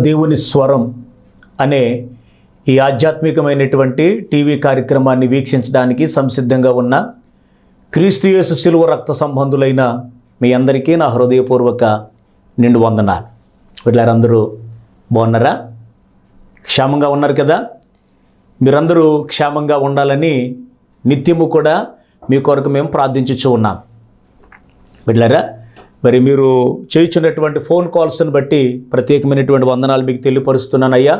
దేవుని స్వరం అనే ఈ ఆధ్యాత్మికమైనటువంటి టీవీ కార్యక్రమాన్ని వీక్షించడానికి సంసిద్ధంగా ఉన్న క్రీస్తుయేసు శిలువ రక్త సంబంధులైన మీ అందరికీ నా హృదయపూర్వక నిండు వందనాలు. వీళ్ళందరూ బాగున్నారా? క్షేమంగా ఉన్నారు కదా? మీరందరూ క్షేమంగా ఉండాలని నిత్యము కూడా మీ కొరకు మేము ప్రార్థించుచూ ఉన్నాం. వీళ్ళారా? మరి మీరు చేయుచున్నటువంటి ఫోన్ కాల్స్ని బట్టి ప్రత్యేకమైనటువంటి వందనాలు మీకు తెలియపరుస్తున్నానయ్యా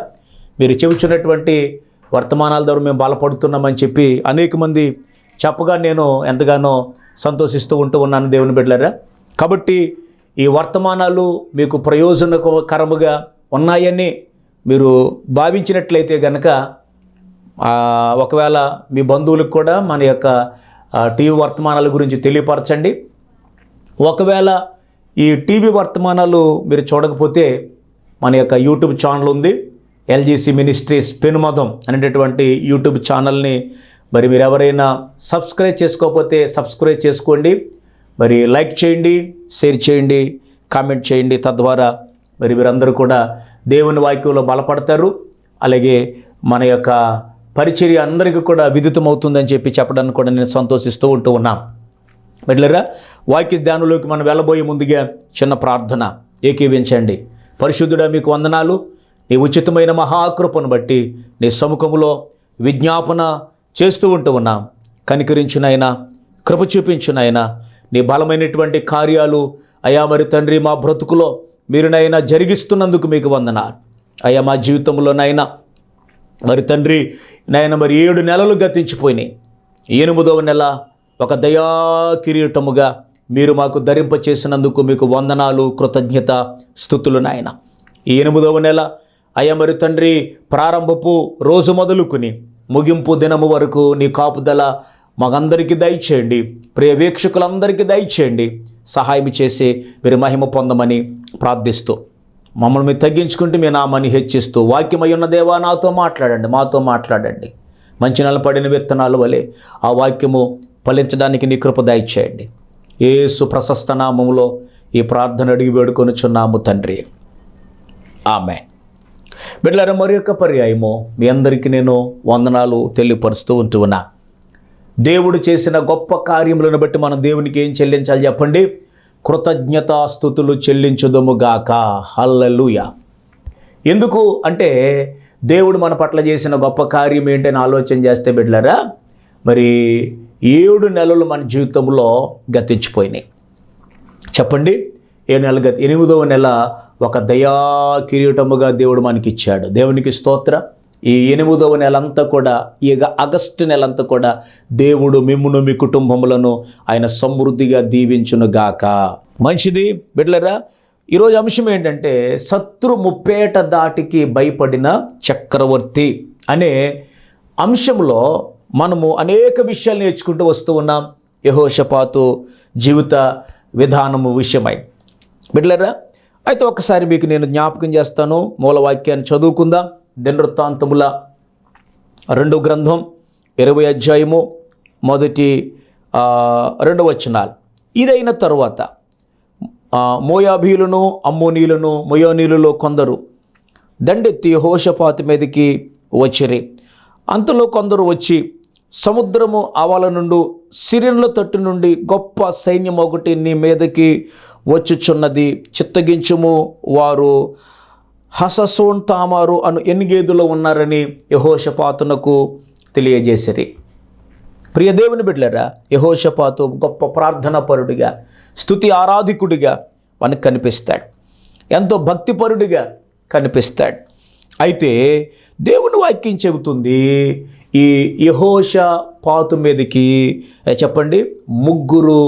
మీరు చెబుచున్నటువంటి వర్తమానాల ద్వారా మేము బలపడుతున్నామని చెప్పి అనేక మంది చెప్పగా నేను ఎంతగానో సంతోషిస్తూ ఉంటూ ఉన్నాను దేవుని బిడ్డలారా. కాబట్టి ఈ వర్తమానాలు మీకు ప్రయోజనకరముగా ఉన్నాయని మీరు భావించినట్లయితే గనక ఒకవేళ మీ బంధువులకు కూడా మన యొక్క టీవీ వర్తమానాల గురించి తెలియపరచండి. ఒకవేళ ఈ టీవీ వర్తమానాలు మీరు చూడకపోతే మన యొక్క యూట్యూబ్ ఛానల్ ఉంది. ఎల్జీసీ మినిస్ట్రీస్ పెనుమదం అనేటటువంటి యూట్యూబ్ ఛానల్ని మరి మీరు ఎవరైనా సబ్స్క్రైబ్ చేసుకోకపోతే సబ్స్క్రైబ్ చేసుకోండి. మరి లైక్ చేయండి షేర్ చేయండి కామెంట్ చేయండి. తద్వారా మరి మీరందరూ కూడా దేవుని వాక్యంలో బలపడతారు. అలాగే మన యొక్క పరిచర్య అందరికీ కూడా విదితమవుతుందని చెప్పి చెప్పడానికి కూడా నేను సంతోషిస్తూ ఉంటూ ఉన్నాను మెట్లరా వాక్య ధ్యానంలోకి మనం వెళ్ళబోయే ముందుగా చిన్న ప్రార్థన. ఏకీవించండి. పరిశుద్ధుడా మీకు వందనాలు. నీ ఉచితమైన మహాకృపను బట్టి నీ సముఖములో విజ్ఞాపన చేస్తూ ఉంటూ ఉన్నాం. కనికరించునైనా కృప చూపించునైనా నీ బలమైనటువంటి కార్యాలు అయా మరి తండ్రి మా బ్రతుకులో మీరునైనా జరిగిస్తున్నందుకు మీకు వందనాలు. అయా మా జీవితంలోనైనా మరి తండ్రి నాయన మరి ఏడు నెలలు గతించిపోయినాయి. ఎనిమిదవ నెల ఒక దయా కిరీటముగా మీరు మాకు ధరింప చేసినందుకు మీకు వందనాలు కృతజ్ఞత స్థుతులు నాయన. ఈ ఎనిమిదవ నెల అయ్యా మరి తండ్రి ప్రారంభపు రోజు మొదలుకుని ముగింపు దినము వరకు నీ కాపుదల మాకందరికీ దయచేయండి. ప్రియ వీక్షకులందరికీ దయచేయండి. సహాయం చేసి మీరు మహిమ పొందమని ప్రార్థిస్తూ మమ్మల్ని మీరు తగ్గించుకుంటూ మీ నామాన్ని హెచ్చిస్తూ వాక్యమై ఉన్న దేవా నాతో మాట్లాడండి మాతో మాట్లాడండి. మంచి నెలపడిన విత్తనాలు వలె ఆ వాక్యము ఫలించడానికి నీ కృప దయచేయండి. ఏసు సుప్రశస్త నామములో ఈ ప్రార్థన అడిగి వేడుకొనుచున్నాము తండ్రి. ఆమె బిడ్డలారా మరి యొక్క పర్యాయము మీ అందరికీ నేను వందనాలు తెలియపరుస్తూ ఉంటున్నా. దేవుడు చేసిన గొప్ప కార్యములను బట్టి మనం దేవునికి ఏం చెల్లించాలి చెప్పండి? కృతజ్ఞతాస్థుతులు చెల్లించుదముగాక హల్లలుయ. ఎందుకు అంటే దేవుడు మన పట్ల చేసిన గొప్ప కార్యం ఏంటని ఆలోచన చేస్తే బిడ్డలారా మరి ఏడు నెలలు మన జీవితంలో గతించిపోయినాయి. చెప్పండి ఏడు నెలలు గతి ఎనిమిదవ నెల ఒక దయా కిరీటముగా దేవుడు మనకి ఇచ్చాడు దేవునికి స్తోత్ర. ఈ ఎనిమిదవ నెలంతా కూడా ఈ ఆగస్టు నెలంతా కూడా దేవుడు మిమ్మును మీ కుటుంబములను ఆయన సమృద్ధిగా దీవించునుగాక మంచిది? బిడ్డలరా ఈరోజు అంశం ఏంటంటే శత్రు ముప్పేట దాటికి భయపడిన చక్రవర్తి అనే అంశంలో మనము అనేక విషయాలు నేర్చుకుంటూ వస్తూ ఉన్నాం. యహోషపాతు జీవిత విధానము విషయమై. బిడ్డలరా అయితే ఒకసారి మీకు నేను జ్ఞాపకం చేస్తాను. మూలవాక్యాన్ని చదువుకుందాం. దినవృత్తాంతముల రెండో గ్రంథం ఇరవై అధ్యాయము మొదటి రెండు వచనాలు. ఇదైన తరువాత మోయాభీలను అమ్మోనీలను మొయోనీలలో కొందరు దండెత్తి హోషపాతి మీదకి వచ్చిరి. అంతలో కొందరు వచ్చి సముద్రము ఆవాల నుండి సిరియన్ల తట్టు నుండి గొప్ప సైన్యం ఒకటి నీ మీదకి వచ్చుచున్నది. చిత్తగించుము వారు. హససోన్ తామారు అను ఎనిగేదులో ఉన్నారని యహోషపాతునకు తెలియజేసిరి. ప్రియ దేవుని బిడ్డలరా యహోషపాతు గొప్ప ప్రార్థనాపరుడిగా స్తుతి ఆరాధికుడిగా మనకు కనిపిస్తాడు. ఎంతో భక్తిపరుడిగా కనిపిస్తాడు. అయితే దేవుని వాక్యం చెబుతుంది ఈ యహోష పాతు మీదకి చెప్పండి ముగ్గురు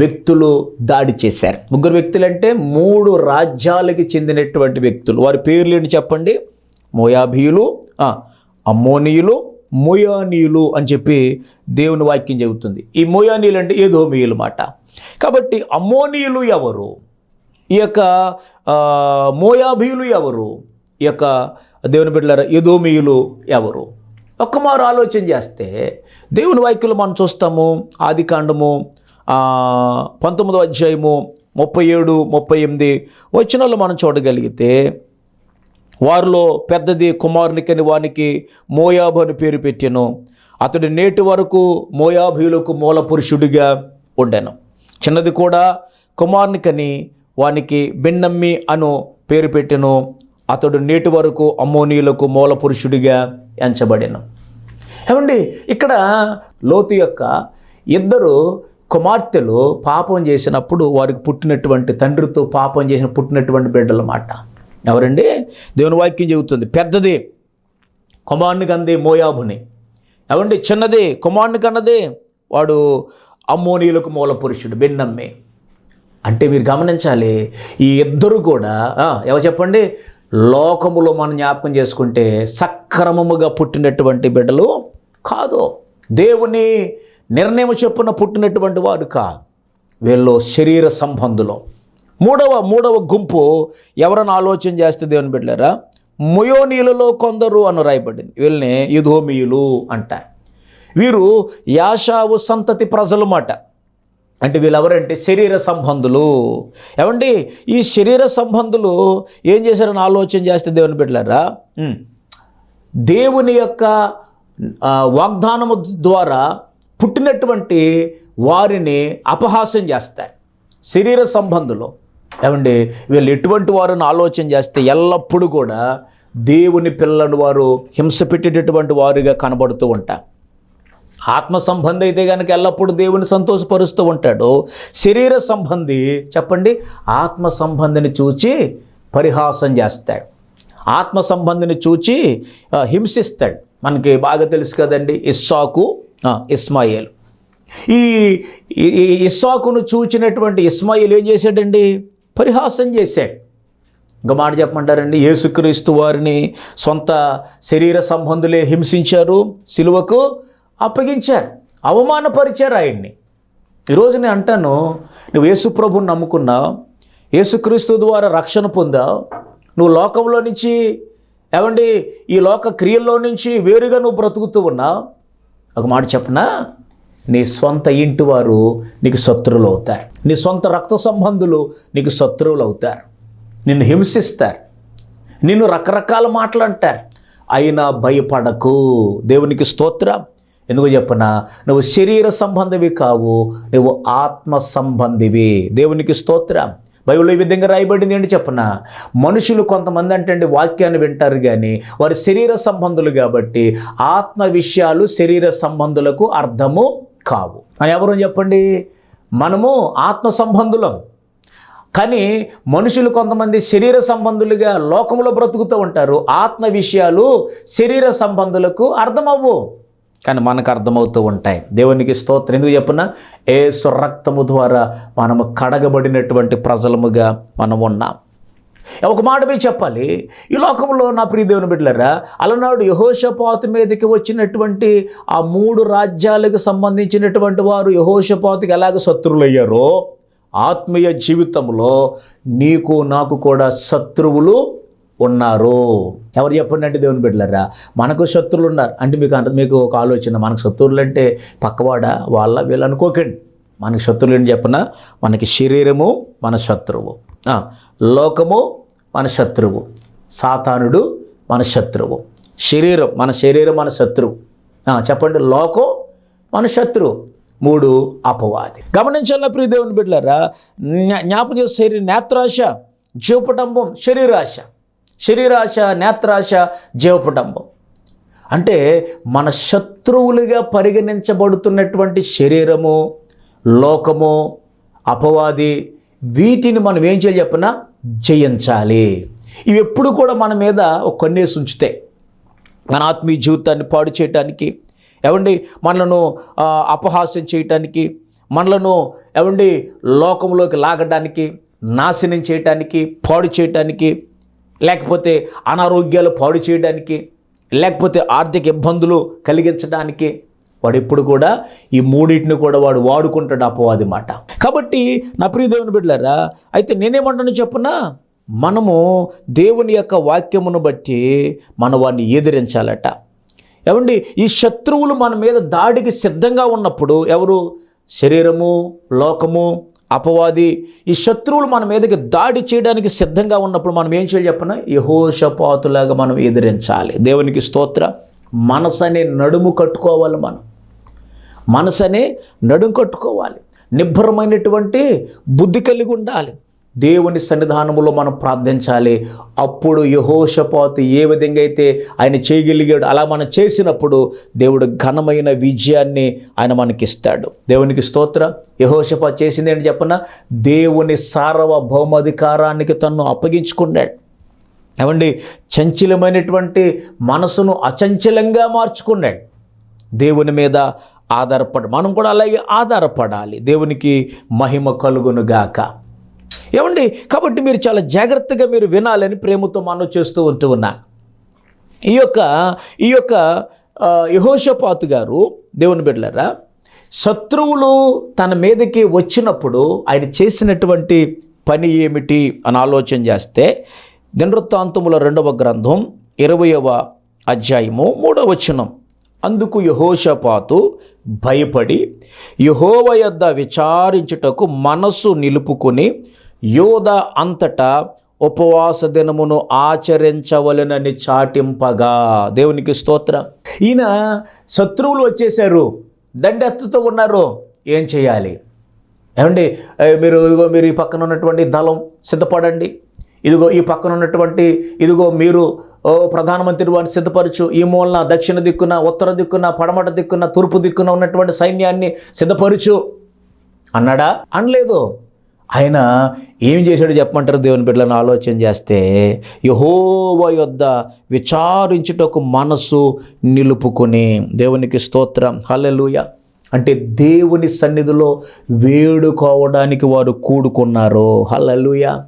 వ్యక్తులు దాడి చేశారు. ముగ్గురు వ్యక్తులు అంటే మూడు రాజ్యాలకి చెందినటువంటి వ్యక్తులు. వారి పేర్లు ఏంటి చెప్పండి? మోయాబీయులు అమ్మోనియులు అమ్మోనీయులు మోయానీయులు అని చెప్పి దేవుని వాక్యం చెబుతుంది. ఈ మోయానీయులు అంటే ఏదోమీయులు మాట. కాబట్టి అమ్మోనీయులు ఎవరు? ఈ యొక్క మోయాభీయులు మోయాబీయులు ఎవరు? ఈ యొక్క దేవుని బిడ్డలారా ఎదోమీయులు ఎవరు? ఒక్కమారు ఆలోచన చేస్తే దేవుని వాక్యులు మనం చూస్తాము ఆది కాండము పంతొమ్మిదో అధ్యాయము ముప్పై ఏడు ముప్పై ఎనిమిది వచనాలు మనం చూడగలిగితే వారిలో పెద్దది కుమారునికని వానికి మోయాబు అని పేరు పెట్టాను. అతడు నేటి వరకు మోయాబీయులకు మూల పురుషుడిగా ఉండాను. చిన్నది కూడా కుమారునికని వానికి బిన్నమ్మి అను పేరు పెట్టెను. అతడు నేటి వరకు అమ్మోనీయులకు మూల పురుషుడిగా ఎంచబడిన. ఏమండి ఇక్కడ లోతు యొక్క ఇద్దరు కుమార్తెలు పాపం చేసినప్పుడు వారికి పుట్టినటువంటి తండ్రితో పాపం చేసిన పుట్టినటువంటి బిడ్డల మాట ఎవరండి? దేవుని వాక్యం చెబుతుంది పెద్దది కుమారుని కంది మోయాబుని. ఎవండి చిన్నది కుమారుని కన్నది వాడు అమ్మోనీయులకు మూల పురుషుడు బెన్నమ్మే అంటే మీరు గమనించాలి ఈ ఇద్దరు కూడా ఎవరు చెప్పండి? లోకములో మనం జ్ఞాపకం చేసుకుంటే సక్రమముగా పుట్టినటువంటి బిడ్డలు కాదు. దేవుని నిర్ణయం చొప్పున పుట్టినటువంటి వాడు కాదు. వీళ్ళు శరీర సంబంధులు. మూడవ మూడవ గుంపు ఎవరైనా ఆలోచన చేస్తే దేవుని బిడ్డలారా ముయోనీయులలో కొందరు అని రాయబడింది. వీళ్ళని యుధోమీయులు అంటారు. వీరు యాషావు సంతతి ప్రజలు మాట అంటే వీళ్ళెవరంటే శరీర సంబంధులు. ఏమండి? ఈ శరీర సంబంధులు ఏం చేశారని ఆలోచన చేస్తే దేవుని బిడ్డలారా? దేవుని యొక్క వాగ్దానము ద్వారా పుట్టినటువంటి వారిని అపహాస్యం చేస్తాయి. శరీర సంబంధులు. ఏమండి? వీళ్ళు ఎటువంటి వారిని ఆలోచన చేస్తే ఎల్లప్పుడూ కూడా దేవుని పిల్లలను వారు హింస పెట్టేటటువంటి వారుగా కనబడుతూ ఉంటారు. ఆత్మ సంబంధి అయితే కనుక ఎల్లప్పుడూ దేవుని సంతోషపరుస్తూ ఉంటాడు. శరీర సంబంధి చెప్పండి ఆత్మ సంబంధిని చూచి పరిహాసం చేస్తాడు. ఆత్మ సంబంధిని చూచి హింసిస్తాడు. మనకి బాగా తెలుసు కదండి ఇస్సాకు ఇస్మాయిల్. ఈ ఈ- ఈ ఇస్సాకును చూచినటువంటి ఇస్మాయిల్ ఏం చేశాడండి? పరిహాసం చేశాడు. ఇంకా మాట చెప్పమంటారండి యేసుక్రీస్తు వారిని సొంత శరీర సంబంధులే హింసించారు. సిలువకు అప్పగించారు అవమానపరిచారు ఆయన్ని. ఈరోజు నేను అంటాను నువ్వు యేసుప్రభుని నమ్ముకున్నావు యేసుక్రీస్తు ద్వారా రక్షణ పొందావు నువ్వు లోకంలో నుంచి ఏమండి ఈ లోక క్రియల్లో నుంచి వేరుగా నువ్వు బ్రతుకుతూ ఉన్నావు. ఒక మాట చెప్పనా? నీ సొంత ఇంటి వారు నీకు శత్రువులు అవుతారు. నీ సొంత రక్త సంబంధులు నీకు శత్రువులు అవుతారు. నిన్ను హింసిస్తారు. నిన్ను రకరకాల మాటలు అంటారు. అయినా భయపడకు. దేవునికి స్తోత్రం. ఎందుకు చెప్పనా? నువ్వు శరీర సంబంధివి కావు నువ్వు ఆత్మ సంబంధివి. దేవునికి స్తోత్రం. బైబిల్లో ఈ విధంగా రాయబడింది ఏంటి చెప్పనా? మనుషులు కొంతమంది అంటే అండి వాక్యాన్ని వింటారు కానీ వారి శరీర సంబంధులు కాబట్టి ఆత్మ విషయాలు శరీర సంబంధులకు అర్థము కావు. అని ఎవరు చెప్పండి? మనము ఆత్మ సంబంధులం. కానీ మనుషులు కొంతమంది శరీర సంబంధులుగా లోకంలో బ్రతుకుతూ ఉంటారు. ఆత్మ విషయాలు శరీర సంబంధులకు అర్థమవ్వు. కానీ మనకు అర్థమవుతూ ఉంటాయి. దేవునికి స్తోత్రం. ఎందుకు చెప్పున ఏ సురక్తము ద్వారా మనము కడగబడినటువంటి ప్రజలముగా మనం ఉన్నాం. ఒక మాట మీద చెప్పాలి. ఈ లోకంలో నా ప్రియ దేవుని బిడ్డలరా అలనాడు యహోషపాతు మీదకి వచ్చినటువంటి ఆ మూడు రాజ్యాలకు సంబంధించినటువంటి వారు యహోషపాతుకి ఎలాగ శత్రువులయ్యారో ఆత్మీయ జీవితంలో నీకు నాకు కూడా శత్రువులు ఉన్నారు. ఎవరు చెప్పండి అంటే దేవుని బిడ్డలరా? మనకు శత్రువులు ఉన్నారు అంటే మీకు అంత మీకు ఒక ఆలోచన మనకు శత్రువులు అంటే పక్కవాడ? వాళ్ళ వీళ్ళు అనుకోకండి. మనకి శత్రువులు ఏంటి చెప్పిన? మనకి శరీరము మన శత్రువు. లోకము మన శత్రువు. సాతానుడు మన శత్రువు. శరీరం మన శరీరం మన శత్రువు. చెప్పండి. లోకం మన శత్రువు. మూడు అపవాది. గమనించాల ప్రియ దేవుని బిడ్డలారా? జ్ఞా- జ్ఞాపకం చేసే శరీర నేత్రాశ జీవపటంబం శరీరాశ. శరీరాశ నేత్రాశ జీవపుటంబం. అంటే మన శత్రువులుగా పరిగణించబడుతున్నటువంటి శరీరము లోకము అపవాది వీటిని మనం ఏం చేయాలి చెప్పినా? జయించాలి. ఇవి ఎప్పుడు కూడా మన మీద ఒక కన్నేసి ఉంచితే మన ఆత్మీయ జీవితాన్ని పాడు చేయటానికి ఏమండి మనలను అపహాస్యం చేయటానికి మనలను ఏమండి లోకంలోకి లాగడానికి నాశనం చేయటానికి పాడు చేయటానికి లేకపోతే అనారోగ్యాలు పాడు చేయడానికి లేకపోతే ఆర్థిక ఇబ్బందులు కలిగించడానికి వాడు ఎప్పుడు కూడా ఈ మూడింటిని కూడా వాడు వాడుకుంటాడు అపవాది మాట. కాబట్టి నా ప్రియదేవుని బిడ్డలారా అయితే నేనేమంటాను చెప్పునా? మనము దేవుని యొక్క వాక్యమును బట్టి మన వాడిని ఎదిరించాలట. ఏమండి? ఈ శత్రువులు మన మీద దాడికి సిద్ధంగా ఉన్నప్పుడు ఎవరు? శరీరము లోకము అపవాది ఈ శత్రువులు మన మీదకి దాడి చేయడానికి సిద్ధంగా ఉన్నప్పుడు మనం ఏం చేయాలి చెప్పన? యహోషపాతులాగా మనం ఎదిరించాలి. దేవునికి స్తోత్ర. మనసు అనే నడుము కట్టుకోవాలి మనం. మనసు అనే నడుము కట్టుకోవాలి. నిబ్బరమైనటువంటి బుద్ధి కలిగి ఉండాలి. దేవుని సన్నిధానములో మనం ప్రార్థించాలి. అప్పుడు యహోషపాతు ఏ విధంగా అయితే ఆయన చేయగలిగాడు అలా మనం చేసినప్పుడు దేవుడు ఘనమైన విజయాన్ని ఆయన మనకిస్తాడు. దేవునికి స్తోత్ర. యహోషపా చేసింది ఏంటి చెప్పన? దేవుని సార్వభౌమాధికారానికి తను అప్పగించుకున్నాడు. ఏమండి? చంచలమైనటువంటి మనసును అచంచలంగా మార్చుకున్నాడు. దేవుని మీద ఆధారపడ మనం కూడా అలాగే ఆధారపడాలి. దేవునికి మహిమ కలుగును గాక. ఏమండి? కాబట్టి మీరు చాలా జాగ్రత్తగా మీరు వినాలని ప్రేమతో మనం చేస్తూ ఉంటూ ఉన్నా. ఈ యొక్క ఈ యొక్క యహోషపాతు గారు దేవుని బిడ్డలారా శత్రువులు తన మీదకి వచ్చినప్పుడు ఆయన చేసినటువంటి పని ఏమిటి అని ఆలోచన చేస్తే దినవృత్తాంతముల రెండవ గ్రంథం ఇరవయవ అధ్యాయము మూడవ వచనం. అందుకు యహోషపాతు భయపడి యహోవ యొద్ద విచారించుటకు మనస్సు నిలుపుకొని యోధ అంతటా ఉపవాస దినమును ఆచరించవలనని చాటింపగా. దేవునికి స్తోత్రం. ఈయన శత్రువులు వచ్చేసారు దండెత్తుతో ఉన్నారు. ఏం చేయాలి? ఏమండి మీరు ఇదిగో మీరు ఈ పక్కన ఉన్నటువంటి దళం సిద్ధపడండి. ఇదిగో ఈ పక్కన ఉన్నటువంటి ఇదిగో మీరు ఓ ప్రధానమంత్రి వారిని సిద్ధపరచు. ఈ మూలన దక్షిణ దిక్కున ఉత్తర దిక్కున పడమట దిక్కున తూర్పు దిక్కున ఉన్నటువంటి సైన్యాన్ని సిద్ధపరచు. అన్నాడా? అనలేదు. ఆయన ఏం చేశాడు చెప్పమంటారు దేవుని బిడ్డలను ఆలోచన చేస్తే? యహోవ యొద్ద విచారించుటకు మనసు నిలుపుకొని దేవునికి స్తోత్రం. హలెలుయ అంటే దేవుని సన్నిధిలో వేడుకోవడానికి వారు కూడుకున్నారు? హలలుయ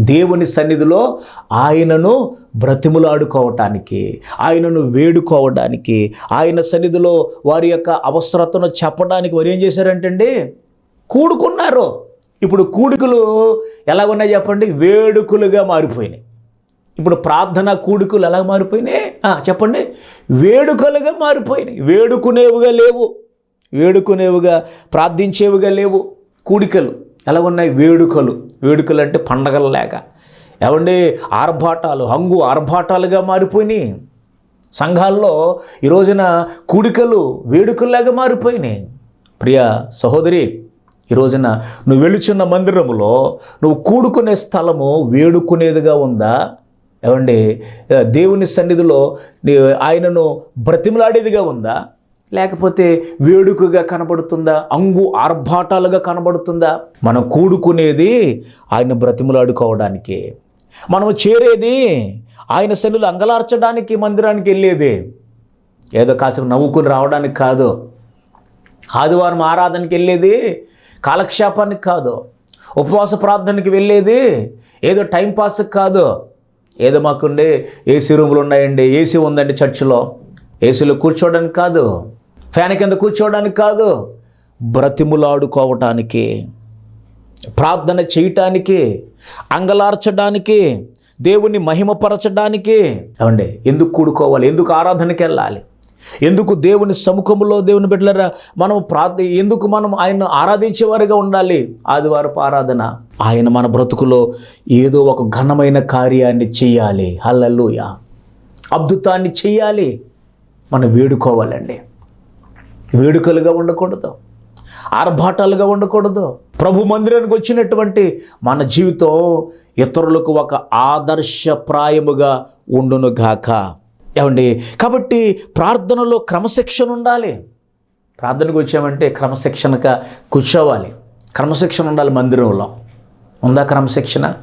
దేవుని సన్నిధిలో ఆయనను బ్రతిములాడుకోవటానికి ఆయనను వేడుకోవడానికి ఆయన సన్నిధిలో వారి యొక్క అవసరతను చెప్పడానికి వారు ఏం చేశారంటండి? కూడుకున్నారు? ఇప్పుడు కూడుకులు ఎలా ఉన్నాయి చెప్పండి? వేడుకలుగా మారిపోయినాయి. ఇప్పుడు ప్రార్థన కూడుకులు ఎలా మారిపోయినాయి? చెప్పండి. వేడుకలుగా మారిపోయినాయి. వేడుకునేవిగా లేవు. వేడుకునేవిగా ప్రార్థించేవిగా లేవు. కూడికలు ఎలా ఉన్నాయి? వేడుకలు. వేడుకలు అంటే పండగలు లేక ఏమండి? ఆర్భాటాలు హంగు ఆర్భాటాలుగా మారిపోయినాయి. సంఘాల్లో ఈ రోజున కూడికలు వేడుకల్లాగా మారిపోయినాయి. ప్రియ సహోదరి ఈ రోజున నువ్వు వెలుచున్న మందిరములో నువ్వు కూడుకునే స్థలము వేడుకునేదిగా ఉందా? ఏమండి దేవుని సన్నిధిలో నీ ఆయనను బ్రతిమలాడేదిగా ఉందా? లేకపోతే వేడుకగా కనబడుతుందా? అంగు ఆర్భాటాలుగా కనబడుతుందా? మనం కూడుకునేది ఆయన బ్రతిమలాడుకోవడానికి. మనం చేరేది ఆయన సన్నిధిలో అంగలార్చడానికి మందిరానికి వెళ్ళేది. ఏదో కాసేపు నవ్వుకుని రావడానికి కాదు. ఆదివారం ఆరాధనకి వెళ్ళేది కాలక్షేపానికి కాదు. ఉపవాస ప్రార్థనకి వెళ్ళేది ఏదో టైంపాస్కి కాదు. ఏదో మాకుండే ఏసీ రూములు ఉన్నాయండి ఏసీ ఉందండి చర్చిలో. ఏసీలో కూర్చోవడానికి కాదు. ఫ్యాన్ కింద కూర్చోవడానికి కాదు. బ్రతిములాడుకోవటానికి ప్రార్థన చేయటానికి అంగలార్చడానికి దేవుణ్ణి మహిమపరచడానికి. ఏమండి? ఎందుకు కూడుకోవాలి? ఎందుకు ఆరాధనకి వెళ్ళాలి? ఎందుకు దేవుని సముఖంలో దేవుని బిడ్డలరా మనం ప్రార్థ ఎందుకు మనం ఆయన ఆరాధించేవారిగా ఉండాలి? ఆదివారపు ఆరాధన. ఆయన మన బ్రతుకులో ఏదో ఒక ఘనమైన కార్యాన్ని చేయాలి. హల్లెలూయా. అద్భుతాన్ని చేయాలి. మనం వేడుకోవాలండి. వేడుకలుగా ఉండకూడదు. ఆర్భాటాలుగా ఉండకూడదు. ప్రభు మందిరానికి వచ్చినటువంటి మన జీవితం ఇతరులకు ఒక ఆదర్శప్రాయముగా ఉండును గాక. ఏమండి? కాబట్టి ప్రార్థనలో క్రమశిక్షణ ఉండాలి. ప్రార్థనకు వచ్చామంటే క్రమశిక్షణగా కూర్చోవాలి. క్రమశిక్షణ ఉండాలి మందిరంలో. ఉందా క్రమశిక్షణ?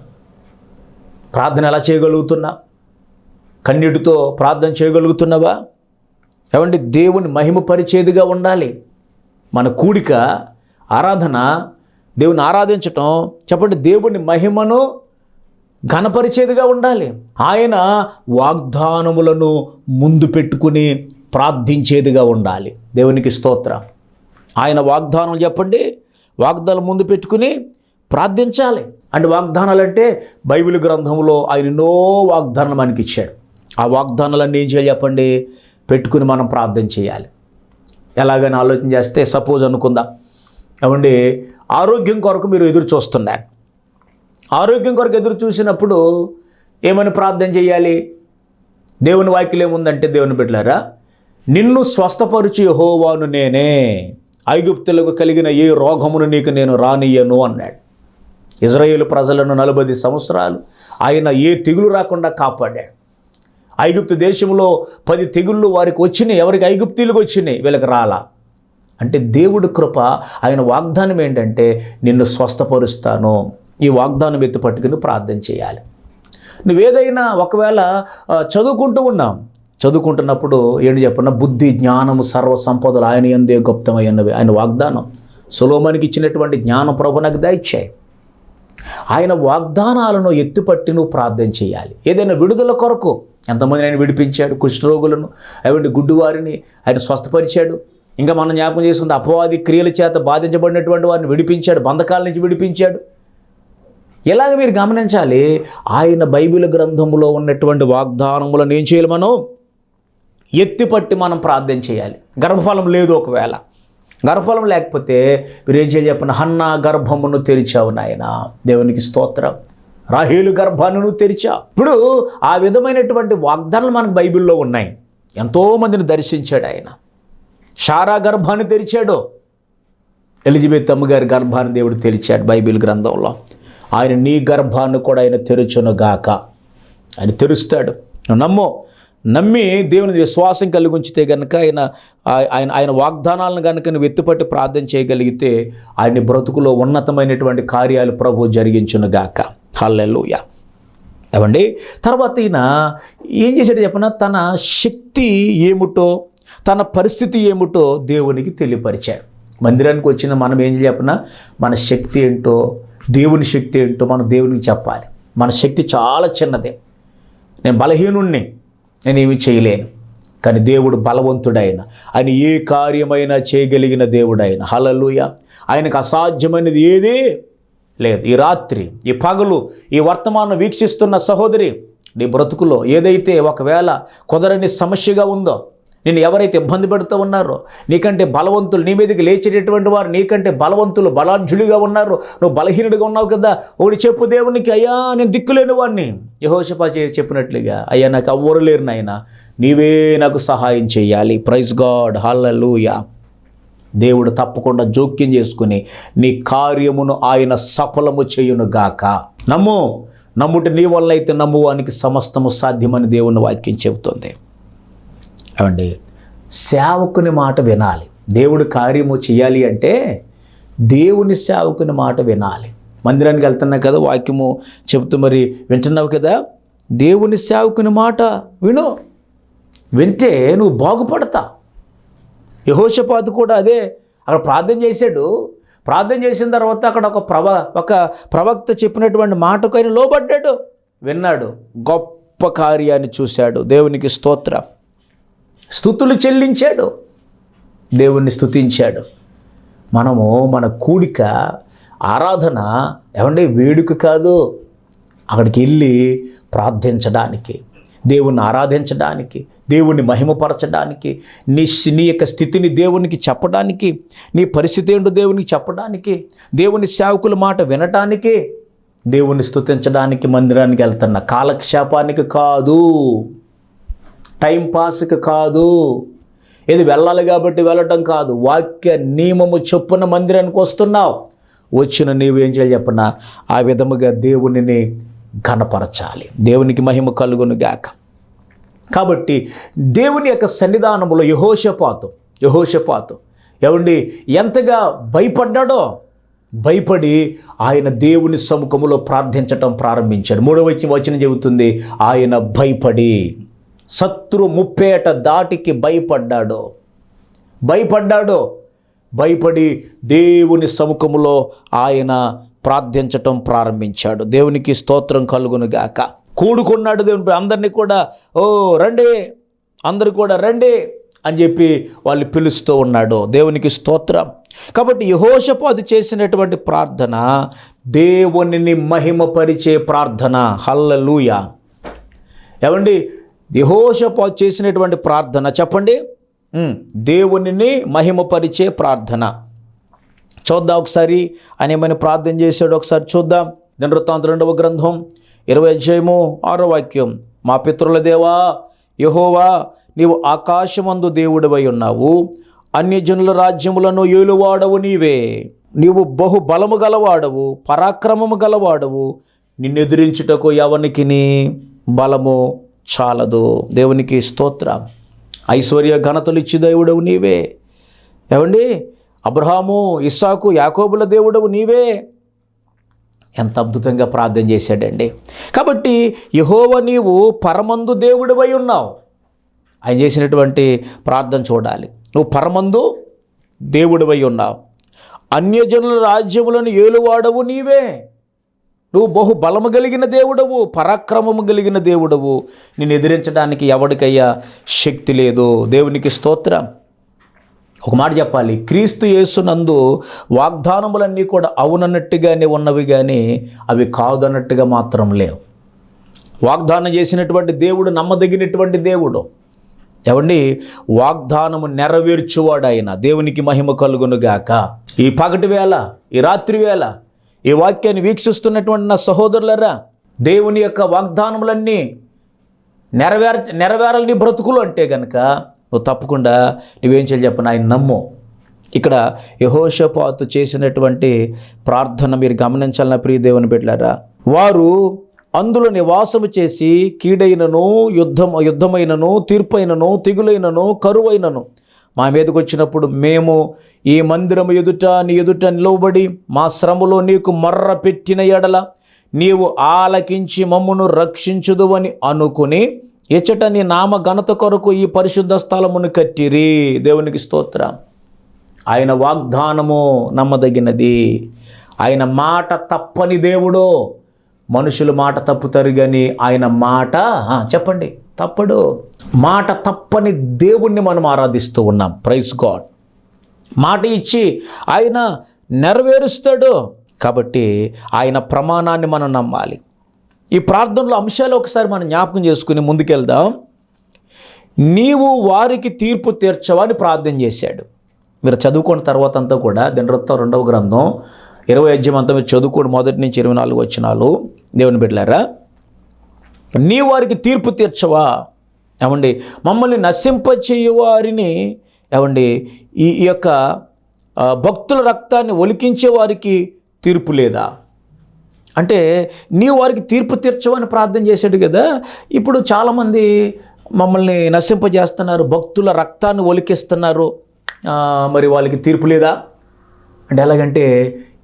ప్రార్థన ఎలా చేయగలుగుతున్నా? కన్నీటితో ప్రార్థన చేయగలుగుతున్నావా? ఏమండి? దేవుని మహిమపరిచేదిగా ఉండాలి. మన కూడిక ఆరాధన దేవుని ఆరాధించటం చెప్పండి దేవుని మహిమను ఘనపరిచేదిగా ఉండాలి. ఆయన వాగ్దానములను ముందు పెట్టుకుని ప్రార్థించేదిగా ఉండాలి. దేవునికి స్తోత్ర. ఆయన వాగ్దానం చెప్పండి. వాగ్దానం ముందు పెట్టుకుని ప్రార్థించాలి. అంటే వాగ్దానాలు అంటే బైబిల్ గ్రంథంలో ఆయన ఎన్నో వాగ్దానాలు మనకి ఇచ్చాడు. ఆ వాగ్దానాలన్నీ ఏం చేయాలి చెప్పండి? పెట్టుకుని మనం ప్రార్థన చేయాలి. ఎలాగైనా ఆలోచన చేస్తే సపోజ్ అనుకుందాం. ఏమండి? ఆరోగ్యం కొరకు మీరు ఎదురు చూస్తున్నారు. ఆరోగ్యం కొరకు ఎదురు చూసినప్పుడు ఏమని ప్రార్థన చేయాలి? దేవుని వాక్యం ఏముందంటే దేవుని బిడ్డలారా నిన్ను స్వస్థపరిచి హోవాను నేనే. ఐగుప్తులకు కలిగిన ఏ రోగమును నీకు నేను రానియను అన్నాడు. ఇజ్రాయేల్ ప్రజలను నలభై సంవత్సరాలు ఆయన ఏ తెగులు రాకుండా కాపాడాడు. ఐగుప్తు దేశంలో పది తెగుళ్ళు వారికి వచ్చినాయి ఎవరికి? ఐగుప్తీలకు వచ్చినాయి వీళ్ళకి రాలా. అంటే దేవుడి కృప ఆయన వాగ్దానం ఏంటంటే నిన్ను స్వస్థపరుస్తాను. ఈ వాగ్దానం ఎత్తి పట్టుకుని ప్రార్థన చేయాలి. నువ్వేదైనా ఒకవేళ చదువుకుంటూ ఉన్నాం చదువుకుంటున్నప్పుడు ఏంటి చెప్పన్న బుద్ధి జ్ఞానము సర్వ సంపదలు ఆయన ఎందే గుప్తమైనవి ఆయన వాగ్దానం సులోమానికి ఇచ్చినటువంటి జ్ఞానం ప్రభు నాకు దయచేయి. ఆయన వాగ్దానాలను ఎత్తుపట్టి నువ్వు ప్రార్థన చేయాలి. ఏదైనా విడుదల కొరకు ఎంతమంది ఆయన విడిపించాడు? కుష్ఠరోగులను అటువంటి గుడ్డువారిని ఆయన స్వస్థపరిచాడు. ఇంకా మనం జ్ఞాపకం చేసుకుంటే అపవాది క్రియల చేత బాధించబడినటువంటి వారిని విడిపించాడు. బంధకాల నుంచి విడిపించాడు. ఇలాగ మీరు గమనించాలి? ఆయన బైబిల్ గ్రంథంలో ఉన్నటువంటి వాగ్దానములను ఏం చేయాలి మనం ఎత్తిపట్టి మనం ప్రార్థన చేయాలి. గర్భఫలం లేదు ఒకవేళ. గర్భఫలం లేకపోతే మీరు ఏం చేయాలి చెప్పిన హన్నా గర్భమును తెరిచావు నాయన. దేవునికి స్తోత్రం. రాహేలు గర్భాన్ని తెరిచావు ఇప్పుడు ఆ విధమైనటువంటి వాగ్దానాలు మనకు బైబిల్లో ఉన్నాయి. ఎంతోమందిని దర్శించాడు ఆయన. షారా గర్భాన్ని తెరిచాడు. ఎలిజబెత్ అమ్మగారి గర్భాన్ని దేవుడు తెరిచాడు బైబిల్ గ్రంథంలో. ఆయన నీ గర్భాన్ని కూడా ఆయన తెరుచునుగాక ఆయన తెరుస్తాడు. నమ్ము. నమ్మి దేవుని విశ్వాసం కలిగి ఉంచితే కనుక ఆయన ఆయన ఆయన వాగ్దానాలను కనుక నువ్వు ఎత్తుపట్టి ప్రార్థన చేయగలిగితే ఆయన బ్రతుకులో ఉన్నతమైనటువంటి కార్యాలు ప్రభు జరిగించునుగాక హల్లెలూయ. ఏమండి? తర్వాత ఈయన ఏం చేశాడు చెప్పిన? తన శక్తి ఏమిటో తన పరిస్థితి ఏమిటో దేవునికి తెలియపరిచాడు. మందిరానికి వచ్చిన మనం ఏం చెప్పినా? మన శక్తి ఏంటో దేవుని శక్తి ఏంటో మనం దేవునికి చెప్పాలి. మన శక్తి చాలా చిన్నదే. నేను బలహీనుణ్ణి నేనేమి చేయలేను. కానీ దేవుడు బలవంతుడైన ఆయన ఏ కార్యమైనా చేయగలిగిన దేవుడైన. హలలుయ ఆయనకు అసాధ్యమైనది ఏదీ లేదు. ఈ రాత్రి ఈ పగలు ఈ వర్తమానం వీక్షిస్తున్న సహోదరి నీ బ్రతుకులో ఏదైతే ఒకవేళ కుదరని సమస్యగా ఉందో నేను ఎవరైతే ఇబ్బంది పెడుతూ ఉన్నారో నీకంటే బలవంతులు నీ మీదకి లేచేటటువంటి వారు నీకంటే బలవంతులు బలాఢ్యులుగా ఉన్నారు. నువ్వు బలహీనుడిగా ఉన్నావు కదా. ఒకటి చెప్పు దేవునికి అయ్యా నేను దిక్కులేని వాడిని యహోషపా చే చెప్పినట్లుగా అయ్యా నాకు ఎవ్వరు లేరు నాయన. నీవే నాకు సహాయం చేయాలి. Praise God. హల్లూయా దేవుడు తప్పకుండా జోక్యం చేసుకుని నీ కార్యమును ఆయన సఫలము చేయును గాక. నమ్ము నమ్ముట నీ వల్ల అయితే నమ్మువానికి సమస్తము సాధ్యమని దేవుని వాక్యం చెబుతుంది. ఏమండి సేవకుని మాట వినాలి. దేవుడు కార్యము చేయాలి అంటే దేవుని సేవకుని మాట వినాలి. మందిరానికి వెళ్తున్నావు కదా వాక్యము చెబుతూ మరి వింటున్నావు కదా? దేవుని సేవకుని మాట విను. వింటే నువ్వు బాగుపడతా. యహోషపాతు కూడా అదే అక్కడ ప్రార్థన చేశాడు. ప్రార్థన చేసిన తర్వాత అక్కడ ఒక ప్రవ ఒక ప్రవక్త చెప్పినటువంటి మాటకు ఆయన లోబడ్డాడు. విన్నాడు. గొప్ప కార్యాన్ని చూశాడు. దేవునికి స్తోత్రం. స్థుతులు చెల్లించాడు. దేవుణ్ణి స్థుతించాడు. మనము మన కూడిక ఆరాధన ఏమంటే వేడుక కాదు. అక్కడికి వెళ్ళి ప్రార్థించడానికి దేవుణ్ణి ఆరాధించడానికి దేవుణ్ణి మహిమపరచడానికి నీ నీ యొక్క స్థితిని దేవునికి చెప్పడానికి నీ పరిస్థితి ఏంటో దేవునికి చెప్పడానికి దేవుని సేవకుల మాట వినటానికి దేవుణ్ణి స్థుతించడానికి మందిరానికి వెళ్తున్న కాలక్షేపానికి కాదు. టైంపాస్కి కాదు. ఇది వెళ్ళాలి కాబట్టి వెళ్ళటం కాదు. వాక్య నియమము చొప్పున మందిరానికి వస్తున్నావు. వచ్చిన నీవేం చేయాలి చెప్పనా? ఆ విధముగా దేవునిని ఘనపరచాలి. దేవునికి మహిమ కలుగును గాక. కాబట్టి దేవుని యొక్క సన్నిధానములో యహోషపాతం యహోషపాతం ఏమండి ఎంతగా భయపడ్డాడో భయపడి ఆయన దేవుని సముఖములో ప్రార్థించటం ప్రారంభించాడు. మూడవ వచ్చి చెబుతుంది ఆయన భయపడి. శత్రు ముప్పేట దాటికి భయపడ్డాడు. భయపడ్డాడు. భయపడి దేవుని సముఖములో ఆయన ప్రార్థించటం ప్రారంభించాడు. దేవునికి స్తోత్రం కలుగును గాక. కూడుకున్నాడు దేవుని అందరినీ కూడా ఓ రండి. అందరు కూడా రండి. అని చెప్పి వాళ్ళు పిలుస్తూ ఉన్నాడు. దేవునికి స్తోత్రం. కాబట్టి యహోషపాదు చేసినటువంటి ప్రార్థన దేవునిని మహిమపరిచే ప్రార్థన. హల్లలూయ. ఏమండి? యహోషపాదు చేసినటువంటి ప్రార్థన చెప్పండి. ఉమ్, దేవునిని మహిమపరిచే ప్రార్థన. చూద్దాం ఒకసారి. ఆయన ఏమైనా ప్రార్థన చేశాడు ఒకసారి చూద్దాం. దినవృత్తాంత రెండవ గ్రంథం ఇరవై అధ్యాయము ఆరో వాక్యం. మా పితృల దేవా యహోవా నీవు ఆకాశమందు దేవుడివై ఉన్నావు. అన్యజనుల రాజ్యములను ఏలువాడవు నీవే. నీవు బహు బలము గలవాడవు పరాక్రమము గలవాడవు. నిన్నెదిరించుటకు ఎవనికి బలము చాలదు. దేవునికి స్తోత్రం. ఐశ్వర్య ఘనతలు ఇచ్చి దేవుడవు నీవే. ఏమండి? అబ్రహాము ఇస్సాకు యాకోబుల దేవుడవు నీవే. ఎంత అద్భుతంగా ప్రార్థన చేశాడండి. కాబట్టి యహోవ నీవు పరమందు దేవుడివై ఉన్నావు. ఆయన చేసినటువంటి ప్రార్థన చూడాలి. నువ్వు పరమందు దేవుడివై ఉన్నావు. అన్యజనుల రాజ్యములను ఏలువాడవు నీవే. నువ్వు బహు బలము కలిగిన దేవుడవు పరాక్రమము కలిగిన దేవుడవు. నిన్ను ఎదిరించడానికి ఎవడికయ్యా శక్తి లేదు. దేవునికి స్తోత్రం. ఒక మాట చెప్పాలి. క్రీస్తు యేసునందు వాగ్దానములన్నీ కూడా అవునన్నట్టుగానే ఉన్నవి కానీ అవి కాదన్నట్టుగా మాత్రం లేవు. వాగ్దానం చేసినటువంటి దేవుడు నమ్మదగినటువంటి దేవుడు. ఎవండి వాగ్దానము నెరవేర్చువాడు ఆయన దేవునికి మహిమ కలుగును గాక. ఈ పగటి వేళ ఈ రాత్రి వేళ ఈ వాక్యాన్ని వీక్షిస్తున్నటువంటి నా సహోదరులరా దేవుని యొక్క వాగ్దానములన్నీ నెరవేర నెరవేరని బ్రతుకులు అంటే కనుక నువ్వు తప్పకుండా నువ్వేం చేయాలి చెప్పను ఆయన నమ్ము. ఇక్కడ యహోషపాతు చేసినటువంటి ప్రార్థన మీరు గమనించాలన్న ప్రియ దేవుని పెట్టారా వారు అందులో నివాసము చేసి కీడైనను యుద్ధం యుద్ధమైనను తీర్పైనను తెగులైనను కరువైనను మా మీదకు వచ్చినప్పుడు మేము ఈ మందిరము ఎదుట నీ ఎదుట నిలవబడి మా శ్రమలో నీకు మర్ర పెట్టిన ఎడల నీవు ఆలకించి మమ్మును రక్షించుదువని అనుకుని ఇచ్చట నీ నామ ఘనత కొరకు ఈ పరిశుద్ధ స్థలమును కట్టిరి. దేవునికి స్తోత్రం. ఆయన వాగ్దానము నమ్మదగినది. ఆయన మాట తప్పని దేవుడు మనుషులు మాట తప్పుతారు కానీ ఆయన మాట చెప్పండి. తప్పడు మాట తప్పని దేవుణ్ణి మనం ఆరాధిస్తూ ఉన్నాం. ప్రైస్ గాడ్ మాట ఇచ్చి ఆయన నెరవేరుస్తాడు. కాబట్టి ఆయన ప్రమాణాన్ని మనం నమ్మాలి. ఈ ప్రార్థనలో అంశాలు ఒకసారి మనం జ్ఞాపకం చేసుకుని ముందుకెళ్దాం. నీవు వారికి తీర్పు తీర్చవని ప్రార్థన చేశాడు. మీరు చదువుకున్న తర్వాత అంతా కూడా దినవృత్తం రెండవ గ్రంథం ఇరవై అధ్యాయం అంతా మీరు చదువుకోండి. మొదటి నుంచి ఇరవై నాలుగు వచ్చినాలు దేవుని బిడ్డలారా నీ వారికి తీర్పు తీర్చవా? ఏమండి మమ్మల్ని నశింపచేయువారిని ఏమండి ఈ యొక్క భక్తుల రక్తాన్ని ఒలికించే వారికి తీర్పు లేదా? అంటే నీ వారికి తీర్పు తీర్చవని ప్రార్థన చేశాడు కదా ఇప్పుడు చాలామంది మమ్మల్ని నశింపజేస్తున్నారు భక్తుల రక్తాన్ని ఒలికిస్తున్నారు. మరి వాళ్ళకి తీర్పు లేదా? అంటే ఎలాగంటే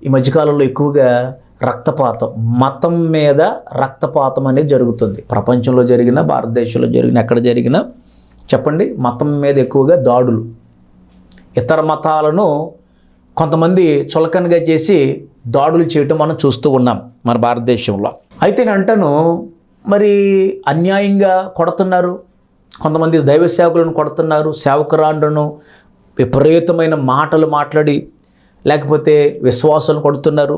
ఈ మధ్యకాలంలో ఎక్కువగా రక్తపాతం మతం మీద రక్తపాతం అనేది జరుగుతుంది. ప్రపంచంలో జరిగిన భారతదేశంలో జరిగిన ఎక్కడ జరిగినా చెప్పండి మతం మీద ఎక్కువగా దాడులు. ఇతర మతాలను కొంతమంది చులకనగా చేసి దాడులు చేయటం మనం చూస్తూ ఉన్నాం మన భారతదేశంలో. అయితే నేను అంటాను మరి అన్యాయంగా కొడుతున్నారు కొంతమంది దైవ సేవకులను కొడుతున్నారు సేవకురాండ్రను విపరీతమైన మాటలు మాట్లాడి లేకపోతే విశ్వాసాలు కొడుతున్నారు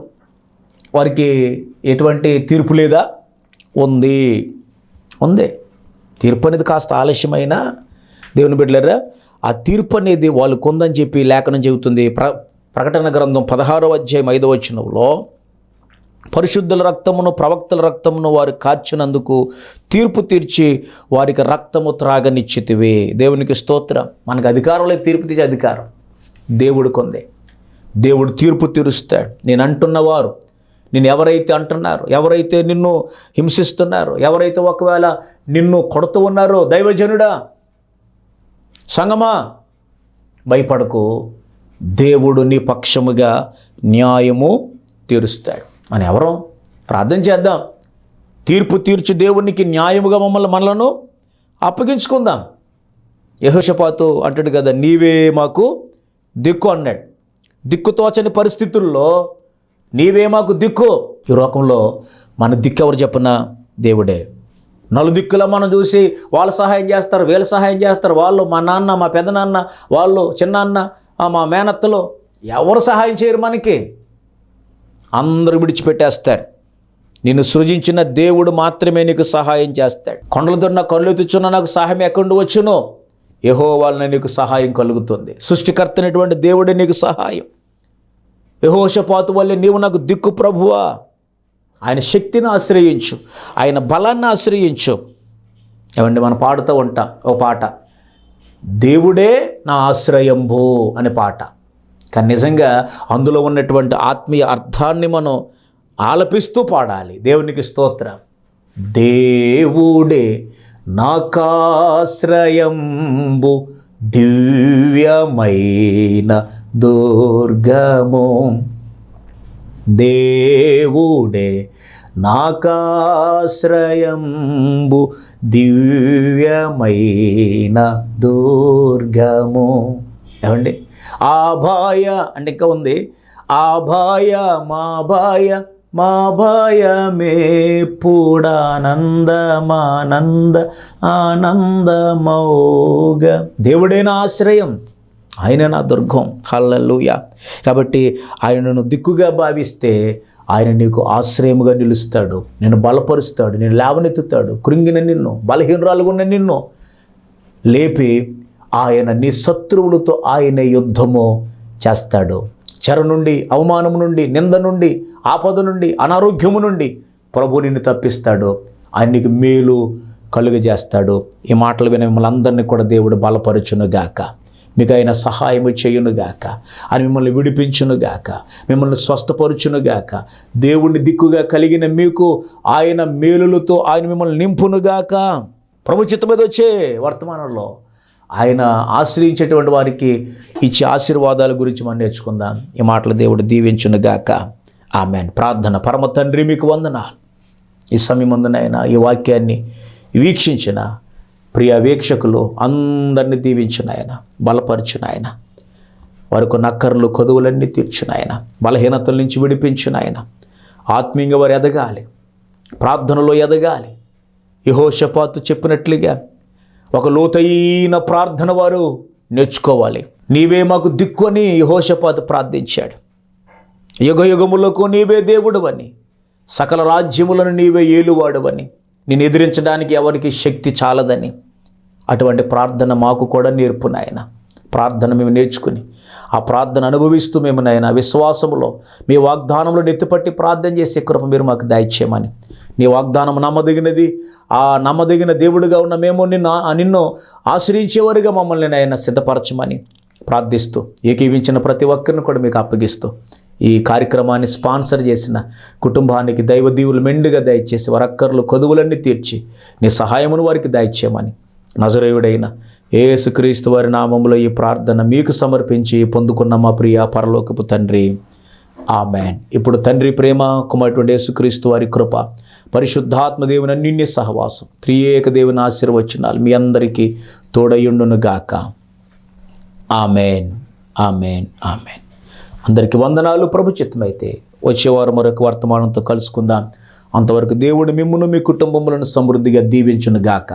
వారికి ఎటువంటి తీర్పు లేదా? ఉంది. ఉంది. తీర్పు అనేది కాస్త ఆలస్యమైనా దేవుని బిడ్డలరా ఆ తీర్పు అనేది వాళ్ళు కొందని చెప్పి లేఖనం చెబుతుంది. ప్ర ప్రకటన గ్రంథం పదహారో అధ్యాయం ఐదవ వచనంలో పరిశుద్ధుల రక్తమును ప్రవక్తల రక్తమును వారు కార్చినందుకు తీర్పు తీర్చి వారికి రక్తము త్రాగనిచ్చితివి దేవునికి స్తోత్రం. మనకు అధికారంలో తీర్పు తీసే అధికారం దేవుడు కొందే దేవుడు తీర్పు తీరుస్తాడు. నేను అంటున్నవారు నిన్ను ఎవరైతే అంటున్నారు ఎవరైతే నిన్ను హింసిస్తున్నారు ఎవరైతే ఒకవేళ నిన్ను కొడుతూ ఉన్నారో దైవజనుడా సంగమా భయపడకు. దేవుడు నీ పక్షముగా న్యాయము తీరుస్తాడు. అని ఎవరో? ప్రార్థన చేద్దాం. తీర్పు తీర్చు దేవునికి న్యాయముగా మమ్మల్ని మనలను అప్పగించుకుందాం. యహోషపాతు అంటాడు కదా నీవే మాకు దిక్కు అన్నాడు. దిక్కు తోచని పరిస్థితుల్లో నీవే మాకు దిక్కు. ఈ లోకంలో మన దిక్కు ఎవరు చెప్పిన దేవుడే. నలుదిక్కులా మనం చూసి వాళ్ళు సహాయం చేస్తారు వీళ్ళు సహాయం చేస్తారు. వాళ్ళు మా నాన్న మా పెదనాన్న వాళ్ళు చిన్నాన్న మా మేనత్తలు ఎవరు సహాయం చేయరు మనకి. అందరూ విడిచిపెట్టేస్తారు. నిన్ను సృజించిన దేవుడు మాత్రమే నీకు సహాయం చేస్తాడు. కొండలు నా కళ్ళు తెచ్చున్న నాకు సహాయం ఎక్కడి వచ్చునో? ఏహో వలన నీకు సహాయం కలుగుతుంది. సృష్టికర్తనటువంటి దేవుడే నీకు సహాయం. యహోషపాతు వల్లే నీవు నాకు దిక్కు ప్రభువా. ఆయన శక్తిని ఆశ్రయించు ఆయన బలాన్ని ఆశ్రయించు. ఏమండి మనం పాడుతూ ఉంటాం ఓ పాట. దేవుడే నా ఆశ్రయంభు అనే పాట. కానీ నిజంగా అందులో ఉన్నటువంటి ఆత్మీయ అర్థాన్ని మనం ఆలపిస్తూ పాడాలి. దేవునికి స్తోత్రం. దేవుడే నాకాశ్రయంబు దివ్యమైన దుర్గము. దేవుడే నాకాశ్రయంబు దివ్యమైన దుర్గము. ఏమండి? ఆభాయ అంటే ఇంకా ఉంది. ఆభాయ మాభాయ మా భయమే పూడానందమానంద ఆనందమౌగ. దేవుడైన ఆశ్రయం ఆయన నా దుర్గం. హల్లెలూయ. కాబట్టి ఆయనను దిక్కుగా భావిస్తే ఆయన నీకు ఆశ్రయముగా నిలుస్తాడు. నేను బలపరుస్తాడు నేను లేవనెత్తుతాడు. కృంగిన నిన్ను బలహీనరాలుగా ఉన్న నిన్ను లేపి ఆయన నీ శత్రువులతో ఆయన యుద్ధము చేస్తాడు. చెర నుండి అవమానము నుండి నింద నుండి ఆపద నుండి అనారోగ్యము నుండి ప్రభు నిన్ను తప్పిస్తాడు. ఆయన నీకు మేలు కలుగజేస్తాడు. ఈ మాటలు విన మిమ్మల్ని అందరినీ కూడా దేవుడు బలపరచునుగాక మీకు ఆయన సహాయము చేయునుగాక అని మిమ్మల్ని విడిపించునుగాక మిమ్మల్ని స్వస్థపరచునుగాక దేవుణ్ణి దిక్కుగా కలిగిన మీకు ఆయన మేలులతో ఆయన మిమ్మల్ని నింపునుగాక ప్రభుచిత మీద వచ్చే వర్తమానంలో ఆయన ఆశ్రయించేటువంటి వారికి ఇచ్చే ఆశీర్వాదాల గురించి మనం నేర్చుకుందాం. ఈ మాటలు దేవుడు దీవించునుగాక ఆమెన్. ప్రార్థన పరమ తండ్రి మీకు వందనాలు. ఈ సమయమందునైనా ఈ వాక్యాన్ని వీక్షించిన ప్రియ వీక్షకులు అందరినీ దీవించిన ఆయన బలపరిచిన ఆయన వారికి నక్కర్లు కొదువులన్నీ తీర్చిన ఆయన బలహీనతల నుంచి విడిపించిన ఆయన ఆత్మీయంగా వారు ఎదగాలి ప్రార్థనలో ఎదగాలి. యహోషపాతు చెప్పినట్లుగా ఒక లోతైన ప్రార్థన వారు నేర్చుకోవాలి. నీవే మాకు దిక్కు అని యహోషపాతు ప్రార్థించాడు. యుగ యుగములకు నీవే దేవుడవని సకల రాజ్యములను నీవే ఏలువాడవని నేను ఎదిరించడానికి ఎవరికి శక్తి చాలదని అటువంటి ప్రార్థన మాకు కూడా నేర్పు నాయన. ప్రార్థన మేము నేర్చుకుని ఆ ప్రార్థన అనుభవిస్తూ మేము నాయన విశ్వాసములో మీ వాగ్దానంలో నెత్తిపట్టి ప్రార్థన చేసే కృప మీరు మాకు దయచేయమని. నీ వాగ్దానం నమ్మదగినది ఆ నమ్మదగిన దేవుడిగా ఉన్న మేము నిన్ను నిన్ను ఆశ్రయించేవారిగా మమ్మల్ని నాయన సిద్ధపరచమని ప్రార్థిస్తూ ఏకీవించిన ప్రతి ఒక్కరిని కూడా మీకు అప్పగిస్తూ ఈ కార్యక్రమాన్ని స్పాన్సర్ చేసిన కుటుంబానికి దైవ దీవులు మెండుగా దయచేసి వారక్కర్లు కొదువులన్నీ తీర్చి నీ సహాయమును వారికి దయచేయమని నజరేయుడైన యేసుక్రీస్తు వారి నామంలో ఈ ప్రార్థన మీకు సమర్పించి పొందుకున్న మా ప్రియ పరలోకపు తండ్రి. ఆమెన్. ఇప్పుడు తండ్రి ప్రేమ కుమారుడు యేసుక్రీస్తు వారి కృప పరిశుద్ధాత్మ దేవుని అన్నిన్య సహవాసం త్రియేక దేవుని ఆశీర్వచనాలు మీ అందరికీ తోడయుండును గాక ఆమెన్. ఆమెన్. ఆమెన్. అందరికీ వందనాలు. ప్రభుచిత్తమైతే వచ్చేవారు మరొక వర్తమానంతో కలుసుకుందాం. అంతవరకు దేవుడు మిమ్మును మీ కుటుంబములను సమృద్ధిగా దీవించును గాక.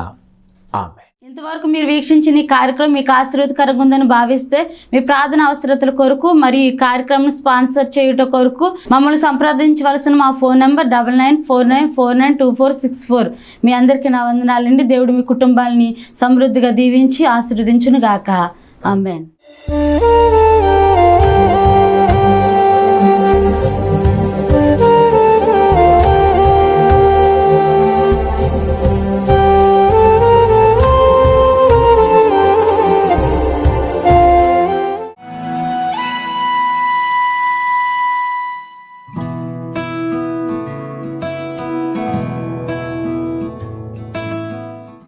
ఆమె ఇంతవరకు మీరు వీక్షించిన ఈ కార్యక్రమం మీకు ఆశీర్వదకరంగా ఉందని భావిస్తే మీ ప్రార్థన అవసరతల కొరకు మరియు ఈ కార్యక్రమం స్పాన్సర్ చేయుట కొరకు మమ్మల్ని సంప్రదించవలసిన మా phone number double nine four nine four nine two four six four. మీ అందరికీ నా వందనాలండి. దేవుడు మీ కుటుంబాలని సమృద్ధిగా దీవించి ఆశీర్వదించును గాక ఆమెన్.